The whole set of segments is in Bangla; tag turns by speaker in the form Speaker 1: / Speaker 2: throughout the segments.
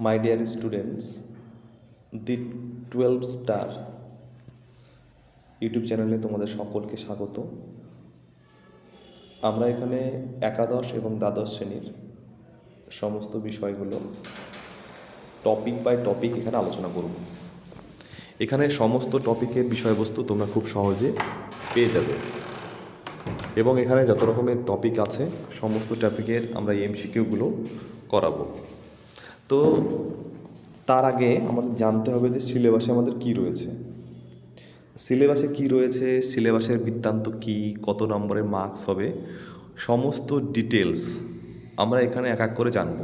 Speaker 1: My dear students the twelve star YouTube চ্যানেলে তোমাদের সকলকে স্বাগত। আমরা এখানে একাদশ এবং দ্বাদশ শ্রেণির সমস্ত বিষয়গুলো টপিক বাই টপিক এখানে আলোচনা করব। এখানে সমস্ত টপিকের বিষয়বস্তু তোমরা খুব সহজে পেয়ে যাবে। এবং এখানে যত রকমের টপিক আছে, সমস্ত টপিকের আমরা এমসিকিউগুলো করাবো। তো তার আগে আমাদের জানতে হবে যে সিলেবাসে আমাদের কি রয়েছে। সিলেবাসে কি রয়েছে, সিলেবাসের বৃত্তান্ত কি, কত নম্বরের মার্কস হবে, সমস্ত ডিটেলস আমরা এখানে এক এক করে জানব।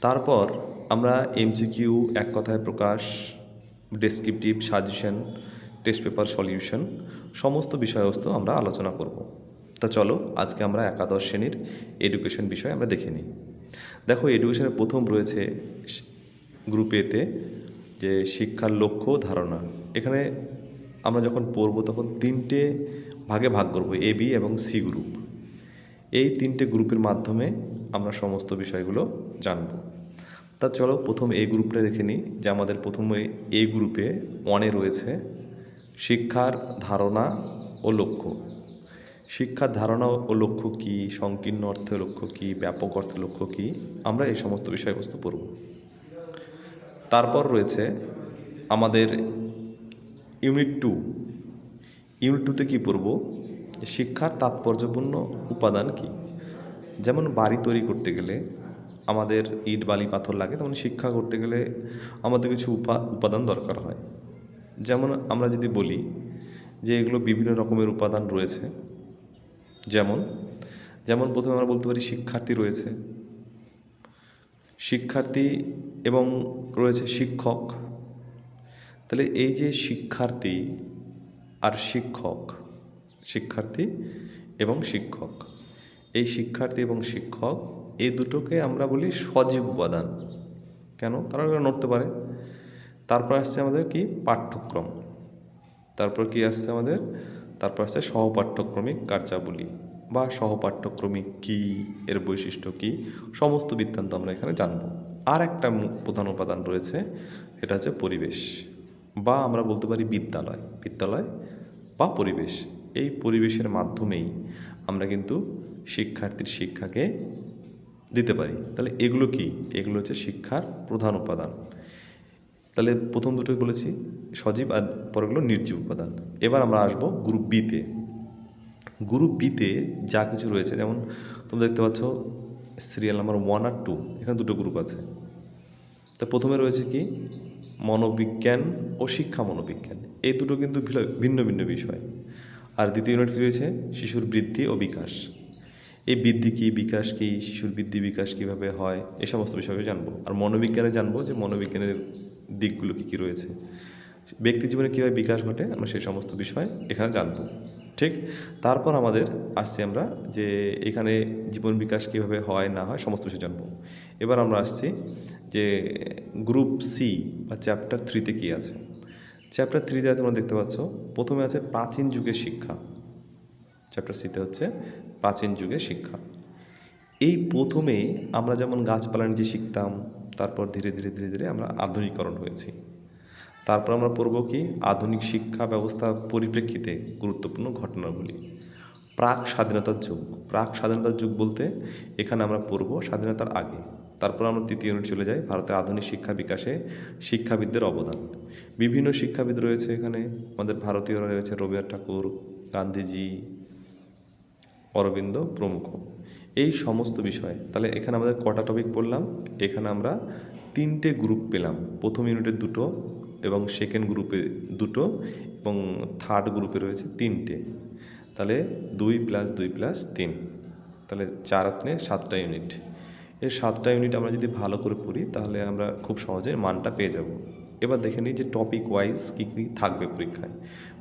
Speaker 1: তারপর আমরা এমসিকিউ এক কথায় প্রকাশ descriptive suggestion test paper solution সমস্ত বিষয়বস্তু আমরা আলোচনা করব। তা চলো আজকে আমরা একাদশ শ্রেণির এডুকেশন বিষয় আমরা দেখে নিই। দেখো এডুকেশনের প্রথম রয়েছে গ্রুপ এতে যে শিক্ষার লক্ষ্য ধারণা। এখানে আমরা যখন পড়ব তখন তিনটে ভাগে ভাগ করব এ বি এবং সি গ্রুপ এই তিনটে গ্রুপের মাধ্যমে আমরা সমস্ত বিষয়গুলো জানব। তা চলো, প্রথম এই গ্রুপটা দেখে নিই, যে আমাদের প্রথমে এই গ্রুপে ওয়ানে রয়েছে শিক্ষার ধারণা ও লক্ষ্য। শিক্ষার ধারণা ও লক্ষ্য কী? সংকীর্ণ অর্থের লক্ষ্য কী? ব্যাপক অর্থের লক্ষ্য কী? আমরা এই সমস্ত বিষয়বস্তু পড়ব। তারপর রয়েছে আমাদের ইউনিট টু। ইউনিট টুতে কী পড়ব? শিক্ষার তাৎপর্যপূর্ণ উপাদান কী? যেমন বাড়ি তৈরি করতে গেলে আমাদের ইট, বালি, পাথর লাগে, তেমন শিক্ষা করতে গেলে আমাদের কিছু উপা উপাদান দরকার হয়। যেমন আমরা যদি বলি যে এগুলো বিভিন্ন রকমের উপাদান রয়েছে যেমন যেমন প্রথমে আমরা বলতে পারি শিক্ষার্থী রয়েছে। শিক্ষার্থী এবং রয়েছে শিক্ষক। তাহলে এই যে শিক্ষার্থী আর শিক্ষক, শিক্ষার্থী এবং শিক্ষক, এই শিক্ষার্থী এবং শিক্ষক, এই দুটোকে আমরা বলি সজীব উপাদান। কেন? তারা নড়তে পারে। তারপর আসছে আমাদের কি? পাঠ্যক্রম। তারপর কি আসছে আমাদের? তারপর আসছে সহপাঠ্যক্রমিক কার্যাবলী। বা সহপাঠ্যক্রমিক কী এর বৈশিষ্ট্য কী, সমস্ত বৃত্তান্ত আমরা এখানে জানব। আর একটা প্রধান উপাদান রয়েছে এটা হচ্ছে পরিবেশ বা আমরা বলতে পারি বিদ্যালয় বিদ্যালয় বা পরিবেশ। এই পরিবেশের মাধ্যমেই আমরা কিন্তু শিক্ষার্থীর শিক্ষাকে দিতে পারি। তাহলে এগুলো কি? এগুলো হচ্ছে শিক্ষার প্রধান উপাদান। তাহলে প্রথম দুটোই বলেছি, সজীব আর পরেগুলো নির্জীব উপাদান। এবার আমরা আসব গ্রুপ বিতে গ্রুপ বিতে যা কিছু রয়েছে, যেমন তোমরা দেখতে পাচ্ছ সিরিয়াল নাম্বার ওয়ান আর টু এখানে দুটো গ্রুপ আছে। তো প্রথমে রয়েছে কি? মনোবিজ্ঞান ও শিক্ষা মনোবিজ্ঞান। এই দুটো কিন্তু ভিন্ন ভিন্ন বিষয়। আর দ্বিতীয় ইউনিট কী রয়েছে? শিশুর বৃদ্ধি ও বিকাশ। এই বৃদ্ধি কী, বিকাশ কী, শিশুর বৃদ্ধি, বিকাশ কীভাবে হয় এই সমস্ত বিষয়ে জানব। আর মনোবিজ্ঞানে জানব যে মনোবিজ্ঞানের দিকগুলো কী কী রয়েছে। ব্যক্তি জীবনে কীভাবে বিকাশ ঘটে, আমরা সেই সমস্ত বিষয় এখানে জানব। ঠিক? তারপর আমাদের আসছি আমরা যে এখানে জীবন বিকাশ কীভাবে হয়, না হয়, সমস্ত বিষয় জানব। এবার আমরা আসছি যে গ্রুপ সি বা চ্যাপ্টার থ্রিতে কী আছে? চ্যাপ্টার থ্রিতে তোমরা দেখতে পাচ্ছ, প্রথমে আছে প্রাচীন যুগের শিক্ষা। চ্যাপ্টার সিতে হচ্ছে প্রাচীন যুগের শিক্ষা। এই প্রথমে আমরা যেমন গাছপালা নিজে শিখতাম, তারপর ধীরে ধীরে ধীরে ধীরে আমরা আধুনিকরণ হয়েছি। তারপর আমরা পড়ব কি আধুনিক শিক্ষা ব্যবস্থা পরিপ্রেক্ষিতে গুরুত্বপূর্ণ ঘটনাগুলি। প্রাক স্বাধীনতার যুগ। প্রাক স্বাধীনতার যুগ বলতে এখানে আমরা পড়ব স্বাধীনতার আগে। তারপর আমরা তৃতীয় ইউনিট চলে যাই, ভারতের আধুনিক শিক্ষা বিকাশে শিক্ষাবিদদের অবদান। বিভিন্ন শিক্ষাবিদ রয়েছে এখানে। আমাদের ভারতীয়রা রয়েছে রবীন্দ্রনাথ ঠাকুর, গান্ধীজি, অরবিন্দ প্রমুখ। এই সমস্ত বিষয়। তাহলে এখানে আমাদের কটা টপিক পড়লাম। এখানে আমরা তিনটে গ্রুপ পেলাম। প্রথম ইউনিটের দুটো এবং সেকেন্ড গ্রুপে দুটো এবং থার্ড গ্রুপে রয়েছে তিনটে। তাহলে দুই প্লাস দুই প্লাস তিন। তাহলে চার আপনি সাতটা ইউনিট এই সাতটা ইউনিট আমরা যদি ভালো করে পড়ি, তাহলে আমরা খুব সহজে মানটা পেয়ে যাব। এবার দেখে নিই যে টপিক ওয়াইজ কী কী থাকবে পরীক্ষায়।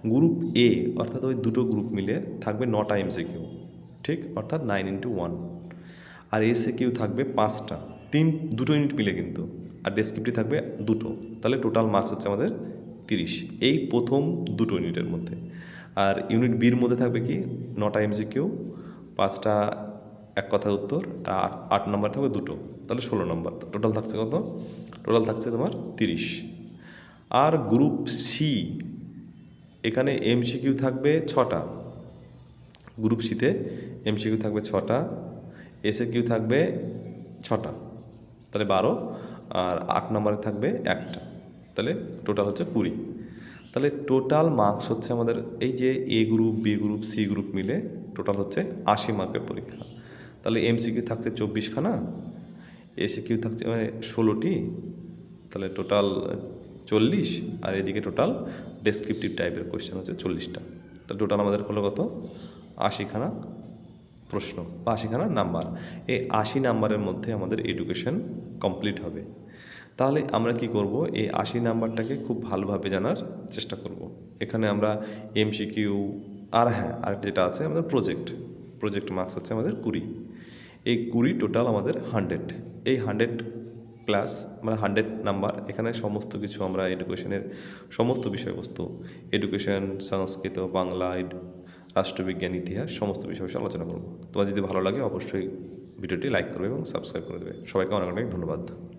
Speaker 1: গ্রুপ এ অর্থাৎ ওই দুটো গ্রুপ মিলে থাকবে নটা এমসিকিউ ঠিক? অর্থাৎ নাইন ইন্টু ওয়ান আর এসে কিউ থাকবে পাঁচটা। তিন, দুটো ইউনিট মিলে কিন্তু। আর ডেসক্রিপটিভ থাকবে দুটো। তাহলে টোটাল মার্কস হচ্ছে আমাদের তিরিশ। এই প্রথম দুটো ইউনিটের মধ্যে। আর ইউনিট বির মধ্যে থাকবে কি? নটা এমসিকিউ পাঁচটা এক কথার উত্তর, আর আট নম্বর থাকবে দুটো। তাহলে ষোলো নম্বর টোটাল থাকছে কত? টোটাল থাকছে তোমার তিরিশ। আর গ্রুপ সি এখানে এমসিকিউ থাকবে ছটা। গ্রুপ সিতে এমসিকিউ থাকবে ছটা এসে কিউ থাকবে ছটা। তাহলে বারো। আর আট নম্বরে থাকবে একটা। তাহলে টোটাল হচ্ছে কুড়ি। তাহলে টোটাল মার্কস হচ্ছে আমাদের এই যে A group B group C group মিলে টোটাল হচ্ছে আশি মার্কের পরীক্ষা। তাহলে এমসিকিউ থাকছে চব্বিশখানা এসে কিউ থাকছে মানে ষোলোটি, তাহলে টোটাল চল্লিশ, আর এদিকে টোটাল ডেসক্রিপটিভ টাইপের কোয়েশ্চেন হচ্ছে চল্লিশটা। টোটাল আমাদের হলো কত? আশিখানা প্রশ্ন, বা আশিখানা নাম্বার এই আশি নাম্বারের মধ্যে আমাদের এডুকেশন কমপ্লিট হবে। তাহলে আমরা কি করব? এই আশি নাম্বারটাকে খুব ভালোভাবে জানার চেষ্টা করব। এখানে আমরা এমসিকিউ আর হ্যাঁ আর যেটা আছে আমাদের প্রজেক্ট প্রজেক্ট মার্কস হচ্ছে আমাদের কুড়ি। এই কুড়ি টোটাল আমাদের হান্ড্রেড এই হান্ড্রেড ক্লাস মানে হান্ড্রেড নাম্বার, এখানে সমস্ত কিছু আমরা এডুকেশনের সমস্ত বিষয়বস্তু এডুকেশন সংস্কৃত, বাংলা রাষ্ট্রবিজ্ঞান, ইতিহাস, সমস্ত বিষয় বিষয়ে আলোচনা করব। তোমার যদি ভালো লাগে, অবশ্যই ভিডিওটি লাইক করবে এবং সাবস্ক্রাইব করে দেবে। সবাইকে অনেক অনেক ধন্যবাদ।